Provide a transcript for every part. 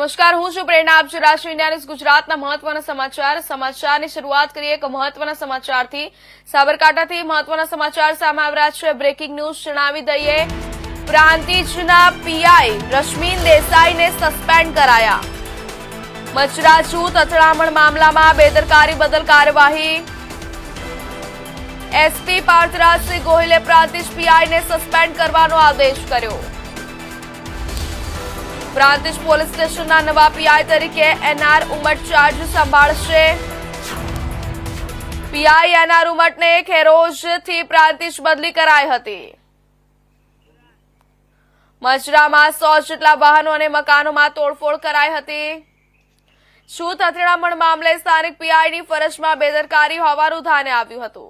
નમસ્કાર, હું છું પ્રેરણા. આપ છું રાષ્ટ્રીય ઇન્ડિયા ન્યૂઝ ગુજરાતના મહત્વના સમાચાર. સમાચારની શરૂઆત કરીએ એક મહત્વના સમાચારથી. સાબરકાંઠાથી મહત્વના સમાચાર સામે આવ્યા છે. બ્રેકિંગ ન્યૂઝ જણાવી દઈએ. પ્રાંતિજના પીઆઈ રશ્મિન દેસાઈને સસ્પેન્ડ કરાયા. મચરાજુ તથડામણ મામલામાં બેદરકારી બદલ કાર્યવાહી. એસપી પાર્થરાજસિંહ ગોહિલે પ્રાંતિજ પીઆઈને સસ્પેન્ડ કરવાનો આદેશ કર્યો. પ્રાંતિજ પોલીસ સ્ટેશનના નવા પીઆઈ તરીકે એનઆર ઉમટ ચાર્જ સંભાળશે. પીઆઈ એનઆર ઉમટને ખેરોજથી પ્રાંતિજ બદલી કરાઈ હતી. મજરામાં સો જેટલા વાહનો અને મકાનોમાં તોડફોડ કરાઈ હતી. શું અથડામણ મામલે સ્થાનિક પીઆઈની ફરજમાં બેદરકારી હોવાનું ધ્યાને આવ્યું હતું.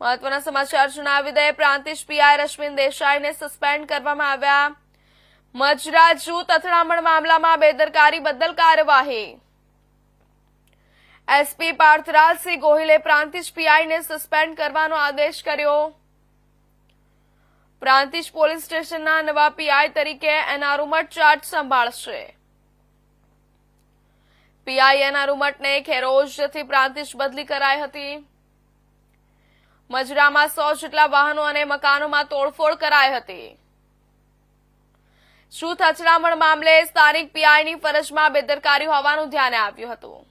મહત્વના સમાચાર જણાવી દે પ્રાંતિજ પીઆઈ રશ્મિન દેસાઈને સસ્પેન્ડ કરવામાં આવ્યા. મજરા જૂથ અથડામણ મામલામાં બેદરકારી બદલ કાર્યવાહી. એસપી પાર્થરાજસિંહ ગોહિલે પ્રાંતિજ પીઆઈને સસ્પેન્ડ કરવાનો આદેશ કર્યો. પ્રાંતિજ પોલીસ સ્ટેશનના નવા પીઆઈ તરીકે એનઆર ઉમટ ચાર્જ સંભાળશે. પીઆઈ એનઆર ઉમટને ખેરોજથી પ્રાંતિજ બદલી કરાઈ હતી. મજરામાં સો જેટલા વાહનો અને મકાનોમાં તોડફોડ કરાઈ હતી. શું અથડામણ મામલે સ્થાનિક પીઆઈની ફરજમાં બેદરકારી હોવાનું ધ્યાને આવ્યું હતું.